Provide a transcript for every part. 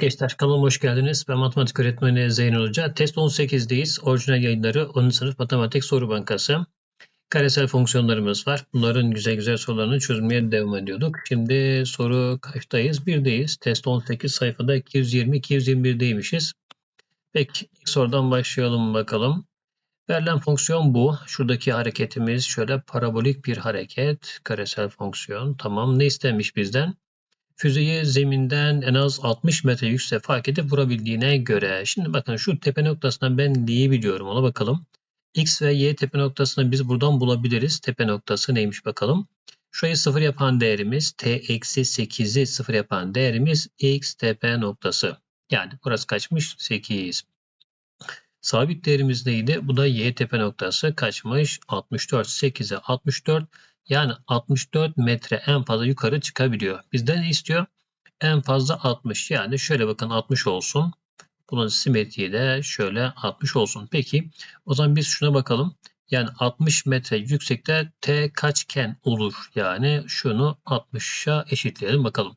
Gençler kanalıma hoş geldiniz. Ben matematik öğretmeni Zeynel Hoca. Test 18'deyiz. Orijinal yayınları 10. sınıf matematik soru bankası. Karesel fonksiyonlarımız var. Bunların güzel güzel sorularını çözmeye devam ediyorduk. Şimdi soru kaçtayız? Birdeyiz. Test 18 sayfada 220-221'deymişiz. Peki ilk sorudan başlayalım bakalım. Verilen fonksiyon bu. Şuradaki hareketimiz şöyle parabolik bir hareket. Karesel fonksiyon. Tamam. Ne istemiş bizden? Füzeyi zeminden en az 60 metre yükseğe fark edip vurabildiğine göre. Şimdi bakın şu tepe noktasından ben neyi biliyorum ona bakalım. X ve Y tepe noktasını biz buradan bulabiliriz. Tepe noktası neymiş bakalım. Şurayı sıfır yapan değerimiz T eksi 8'i sıfır yapan değerimiz X tepe noktası. Yani burası kaçmış? 8. Sabit değerimiz neydi? Bu da Y tepe noktası kaçmış? 64. 8'e 64. Yani 64 metre en fazla yukarı çıkabiliyor. Bizden ne istiyor? En fazla 60. Yani şöyle bakın 60 olsun. Bunun simetriği de şöyle 60 olsun. Peki o zaman biz şuna bakalım. Yani 60 metre yüksekte T kaçken olur? Yani şunu 60'a eşitleyelim bakalım.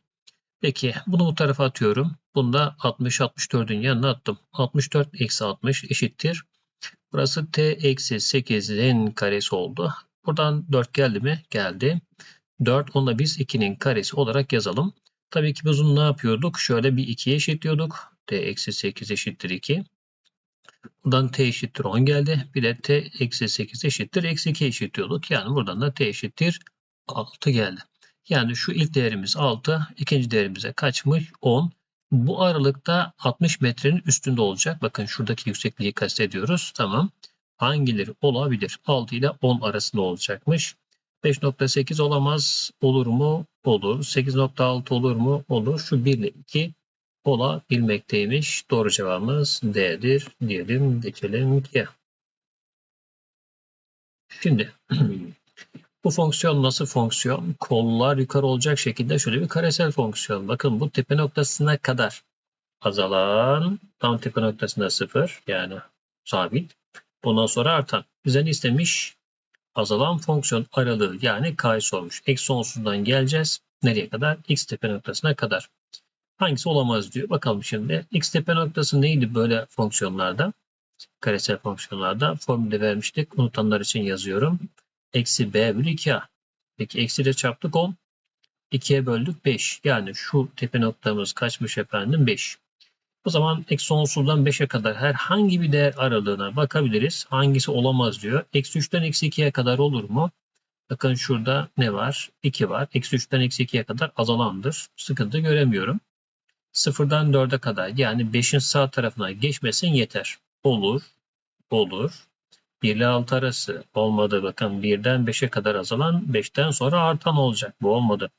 Peki bunu bu tarafa atıyorum. Bunu da 60 64'ün yanına attım. 64 eksi 60 eşittir. Burası T eksi 8'in karesi oldu. Buradan 4 geldi mi? Geldi. 4 onu da biz 2'nin karesi olarak yazalım. Tabii ki biz bunu ne yapıyorduk? Şöyle bir 2'ye eşitliyorduk. t eksi 8 eşittir 2. Buradan t eşittir 10 geldi. Bir de t eksi 8 eşittir eksi 2 eşitliyorduk. Yani buradan da t eşittir 6 geldi. Yani şu ilk değerimiz 6. ikinci değerimize kaçmış? 10. Bu aralıkta 60 metrenin üstünde olacak. Bakın şuradaki yüksekliği kastediyoruz. Tamam hangileri olabilir? 6 ile 10 arasında olacakmış. 5.8 olamaz. Olur mu? Olur. 8.6 olur mu? Olur. Şu 1 ile 2 olabilmekteymiş. Doğru cevabımız D'dir. Diyelim geçelim ki. Şimdi bu fonksiyon nasıl fonksiyon? Kollar yukarı olacak şekilde şöyle bir karesel fonksiyon. Bakın bu tepe noktasına kadar azalan tam tepe noktasında sıfır yani sabit. Bundan sonra artan. Bize ne istemiş? Azalan fonksiyon aralığı yani k'yı sormuş. Eksi sonsuzdan geleceğiz. Nereye kadar? X tepe noktasına kadar. Hangisi olamaz diyor. Bakalım şimdi. X tepe noktası neydi böyle fonksiyonlarda? Karesel fonksiyonlarda formülde vermiştik. Unutanlar için yazıyorum. Eksi b bölü 2a. Peki eksi ile çarptık 10. 2'ye böldük 5. Yani şu tepe noktamız kaçmış efendim? 5. O zaman eksi sonsuzdan 5'e kadar herhangi bir değer aralığına bakabiliriz. Hangisi olamaz diyor. Eksi 3'ten eksi 2'ye kadar olur mu? Bakın şurada ne var? 2 var. Eksi 3'ten eksi 2'ye kadar azalandır. Sıkıntı göremiyorum. 0'dan 4'e kadar yani 5'in sağ tarafına geçmesin yeter. Olur. Olur. 1 ile 6 arası olmadı. Bakın 1'den 5'e kadar azalan 5'ten sonra artan olacak. Bu olmadı.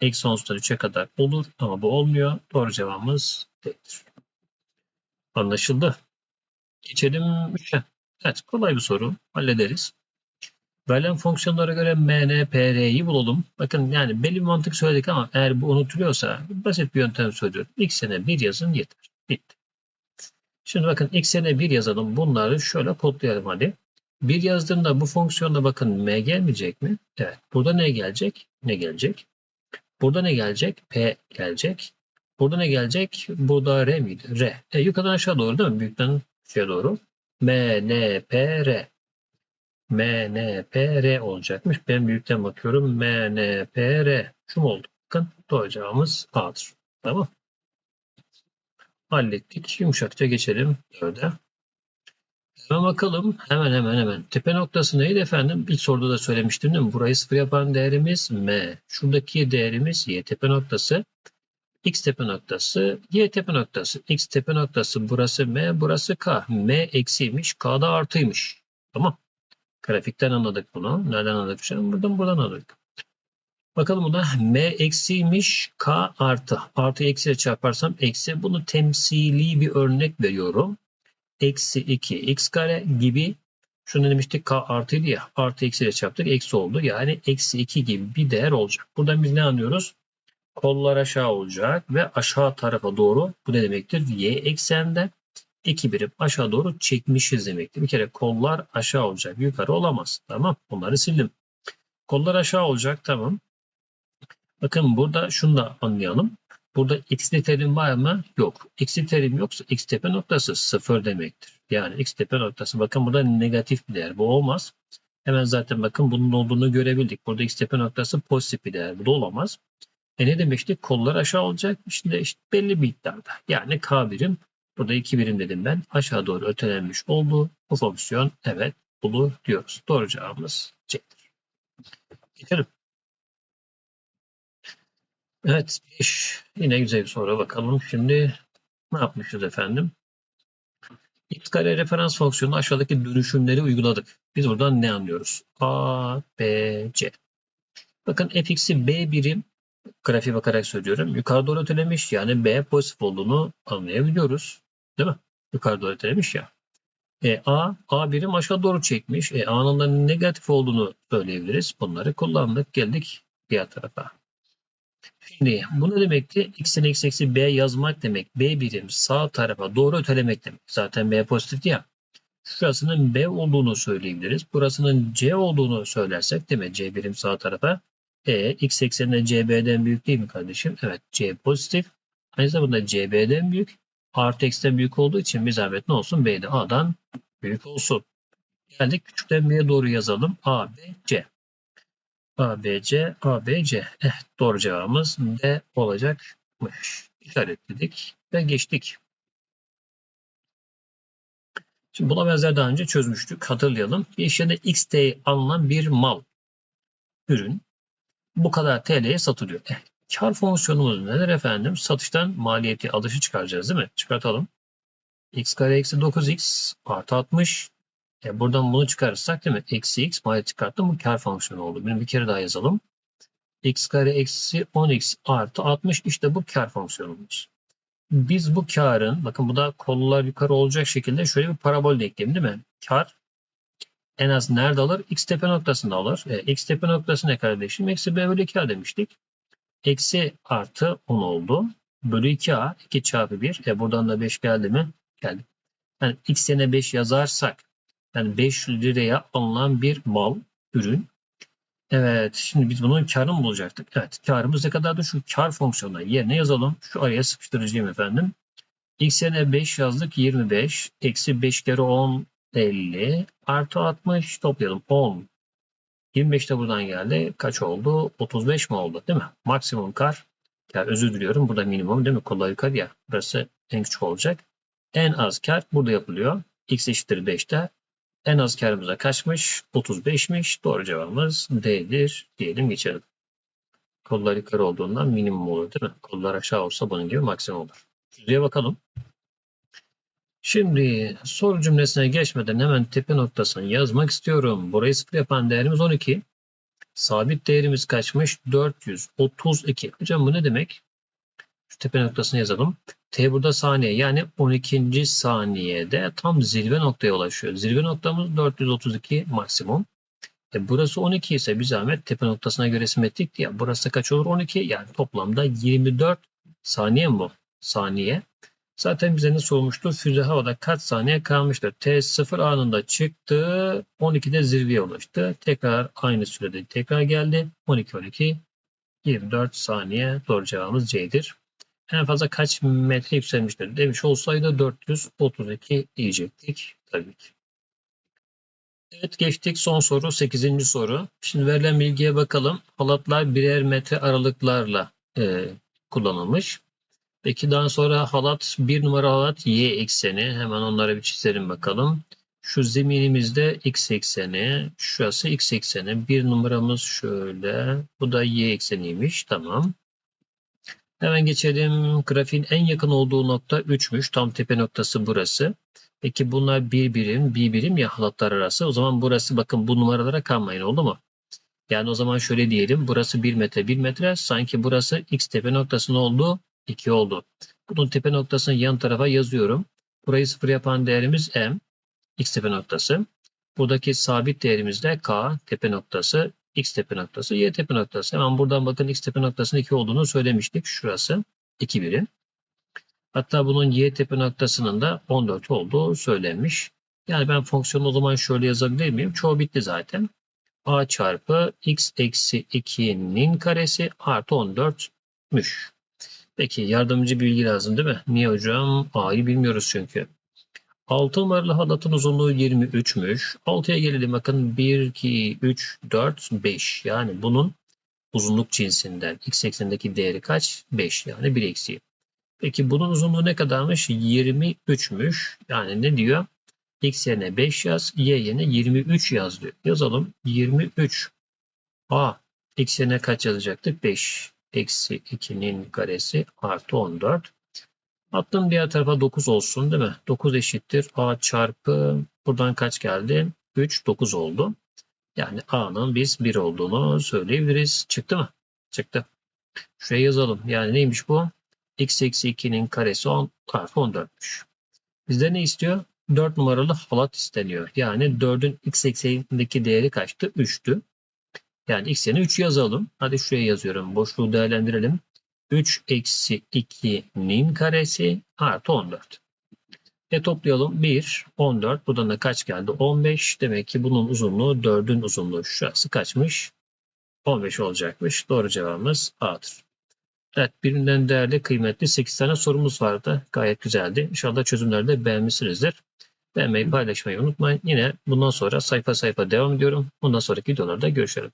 Eksi sonsuzdan 3'e kadar olur ama bu olmuyor. Doğru cevabımız D'dir. Anlaşıldı. Geçelim 3'e. Evet kolay bir soru. Hallederiz. Verilen fonksiyonlara göre MN, PR'yi bulalım. Bakın yani belli bir mantık söyledik ama eğer bu unutuluyorsa basit bir yöntem söylüyorum. X'ine bir yazın yeter. Bitti. Şimdi bakın x'ine bir yazalım. Bunları şöyle kodlayalım hadi. Bir yazdığımda bu fonksiyonda bakın m gelmeyecek mi? Evet. Burada ne gelecek? Ne gelecek? Burada ne gelecek? P gelecek. Burada ne gelecek? Burada R miydi? R. E, yukarıdan aşağı doğru değil mi? Büyükten aşağı doğru. M, N, P, R. M, N, P, R olacakmış. Ben büyükten bakıyorum. M, N, P, R. Şu mu oldu? Bakın doğru cevabımız A'dır. Tamam. Hallettik. Yumuşakça geçelim. Dörde. Hemen bakalım. Hemen hemen hemen. Tepe noktası neydi efendim? İlk soruda da söylemiştim değil mi? Burayı sıfır yapan değerimiz M. Şuradaki değerimiz Y. Tepe noktası x tepe noktası, y tepe noktası. x tepe noktası burası m, burası k. m eksiymiş, k da artıymış. Tamam. Grafikten anladık bunu. Nereden anladık? Buradan buradan anladık. Bakalım buna m eksiymiş, k artı. Artı eksiyle çarparsam eksi. Bunu temsili bir örnek veriyorum. Eksi 2 x kare gibi şunu demiştik k artıydı ya. Artı eksiyle çarptık. Eksi oldu. Yani eksi 2 gibi bir değer olacak. Buradan biz ne anlıyoruz? Kollar aşağı olacak ve aşağı tarafa doğru bu ne demektir? Y eksende 2 birim aşağı doğru çekmişiz demektir. Bir kere kollar aşağı olacak. Yukarı olamaz. Tamam. Bunları sildim. Kollar aşağı olacak. Tamam. Bakın burada şunu da anlayalım. Burada x'li terim var mı? Yok. X'li terim yoksa x tepe noktası sıfır demektir. Yani x tepe noktası bakın burada negatif bir değer. Bu olmaz. Hemen zaten bakın bunun olduğunu görebildik. Burada x tepe noktası pozitif bir değer. Bu da olamaz. E ne demiştik? Kollar aşağı olacak. Şimdi işte belli bir miktarda. Yani k birim. Burada 2 birim dedim ben. Aşağı doğru ötelenmiş oldu. Bu fonksiyon evet olur diyoruz. Doğru cevabımız C'dir. Geçelim. Evet 5. Yine güzel bir soru bakalım. Şimdi ne yapmışız efendim? X kare referans fonksiyonu aşağıdaki dönüşümleri uyguladık. Biz buradan ne anlıyoruz? A, B, C. Bakın fx'i B birim grafiğe bakarak söylüyorum. Yukarı doğru ötelemiş yani B pozitif olduğunu anlayabiliyoruz. Değil mi? Yukarı doğru ötelemiş ya. E, A, A birim aşağı doğru çekmiş. E, A'nın da negatif olduğunu söyleyebiliriz. Bunları kullandık. Geldik diğer tarafa. Şimdi bu ne demekti? X'in x eksi B yazmak demek. B birim sağ tarafa doğru ötelemek demek. Zaten B pozitif ya. Şurasının B olduğunu söyleyebiliriz. Burasının C olduğunu söylersek değil mi? C birim sağ tarafa. E, x ekseninde CB'den büyük değil mi kardeşim? Evet C pozitif. Aynı zamanda CB'den büyük. Artı x'ten büyük olduğu için bir zahmet ne olsun? B'de A'dan büyük olsun. Geldik küçükten B'ye doğru yazalım. A, B, C. A, B, C, A, B, C. Eh, doğru cevabımız D olacakmış. İşaretledik ve geçtik. Şimdi buna benzer daha önce çözmüştük. Hatırlayalım. Bir işlerde XT alınan bir mal, ürün bu kadar TL'ye satılıyor. Eh, kar fonksiyonumuz nedir efendim? Satıştan maliyeti alışı çıkaracağız değil mi? Çıkartalım. x kare eksi 9x artı 60 e buradan bunu çıkarırsak değil mi? Eksi x maliyet çıkarttım. Bu kar fonksiyonu oldu. Bunu bir kere daha yazalım. x kare eksi 10x artı 60 işte bu kar fonksiyonumuz. Biz bu karın bakın bu da kollar yukarı olacak şekilde şöyle bir parabol denkleyelim değil mi? Kar en az nerede alır? X tepe noktasında alır. E, X tepe noktası ne kardeşim? Eksi B bölü 2A demiştik. Eksi artı 10 oldu. Bölü 2A 2 çarpı 1. E buradan da 5 geldi mi? Geldi. Yani X yerine 5 yazarsak yani 5 liraya alınan bir mal, ürün. Evet, şimdi biz bunun karını bulacaktık? Evet, karımız ne kadardı? Şu kar fonksiyonuna yerine yazalım. Şu araya sıkıştıracağım efendim. X yerine 5 yazdık, 25. Eksi 5 kere 10, 50. Artı 60 toplayalım. 10. 25 de buradan geldi. Kaç oldu? 35 mi oldu? Değil mi? Maksimum kar. Kar özür diliyorum. Burada minimum değil mi? Kollar yukarı ya. Burası en küçük olacak. En az kar burada yapılıyor. X eşittir 5'te. En az karımıza kaçmış? 35'miş. Doğru cevabımız D'dir. Diyelim geçelim. Kollar yukarı olduğundan minimum olur değil mi? Kollar aşağı olsa bunun gibi maksimum olur. Şuraya bakalım. Şimdi soru cümlesine geçmeden hemen tepe noktasını yazmak istiyorum. Burayı sıfır yapan değerimiz 12. Sabit değerimiz kaçmış? 432. Hocam bu ne demek? Şu tepe noktasını yazalım. T burada saniye yani 12. saniyede tam zirve noktaya ulaşıyor. Zirve noktamız 432 maksimum. E burası 12 ise bir zahmet tepe noktasına göre simetrik ya. Burası kaç olur? 12 yani toplamda 24 saniye mi bu? Saniye. Zaten bize ne sormuştu? Füze havada kaç saniye kalmıştır? T0 anında çıktı. 12'de zirveye ulaştı. Tekrar aynı sürede tekrar geldi. 12 12 24 saniye. Doğru cevabımız C'dir. En fazla kaç metre yükselmiştir demiş olsaydı 432 diyecektik tabii ki. Evet geçtik son soru 8. soru. Şimdi verilen bilgiye bakalım. Halatlar birer metre aralıklarla e, kullanılmış. Peki daha sonra halat bir numara halat y ekseni. Hemen onlara bir çizelim bakalım. Şu zeminimizde x ekseni. Şurası x ekseni. Bir numaramız şöyle. Bu da y ekseniymiş. Tamam. Hemen geçelim. Grafiğin en yakın olduğu nokta 3'müş. Tam tepe noktası burası. Peki bunlar bir birim, bir birim ya halatlar arası. O zaman burası bakın bu numaralara kalmayın oldu mu? Yani o zaman şöyle diyelim. Burası 1 metre 1 metre. Sanki burası x tepe noktası ne oldu? 2 oldu. Bunun tepe noktasını yan tarafa yazıyorum. Burayı sıfır yapan değerimiz m. X tepe noktası. Buradaki sabit değerimiz de k tepe noktası. X tepe noktası, Y tepe noktası. Hemen buradan bakın X tepe noktasının 2 olduğunu söylemiştik. Şurası 2 birim. Hatta bunun Y tepe noktasının da 14 olduğu söylenmiş. Yani ben fonksiyonu o zaman şöyle yazabilir miyim? Çoğu bitti zaten. A çarpı X eksi 2'nin karesi artı 14'müş. Peki yardımcı bilgi lazım değil mi? Niye hocam? A'yı bilmiyoruz çünkü. 6 numaralı halatın uzunluğu 23'müş. 6'ya gelelim bakın 1, 2, 3, 4, 5. Yani bunun uzunluk cinsinden x eksenindeki değeri kaç? 5 yani 1 eksiği. Peki bunun uzunluğu ne kadarmış? 23'müş. Yani ne diyor? X yerine 5 yaz, Y yerine 23 yaz diyor. Yazalım. 23. A. X yerine kaç yazacaktık? 5. Eksi 2'nin karesi artı 14. Attım diğer tarafa 9 olsun değil mi? 9 eşittir. A çarpı buradan kaç geldi? 3, 9 oldu. Yani A'nın biz 1 olduğunu söyleyebiliriz. Çıktı mı? Çıktı. Şuraya yazalım. Yani neymiş bu? X eksi 2'nin karesi 10 artı 14'müş. Bizde ne istiyor? 4 numaralı halat isteniyor. Yani 4'ün x eksenindeki değeri kaçtı? 3'tü. Yani x yerine 3 yazalım. Hadi şuraya yazıyorum. Boşluğu değerlendirelim. 3 eksi 2'nin karesi artı 14. E toplayalım. 1, 14. Buradan da kaç geldi? 15. Demek ki bunun uzunluğu 4'ün uzunluğu. Şurası kaçmış? 15 olacakmış. Doğru cevabımız A'dır. Evet birbirinden değerli kıymetli 8 tane sorumuz vardı. Gayet güzeldi. İnşallah çözümleri de beğenmişsinizdir. Beğenmeyi paylaşmayı unutmayın. Yine bundan sonra sayfa sayfa devam ediyorum. Bundan sonraki videolarda görüşelim.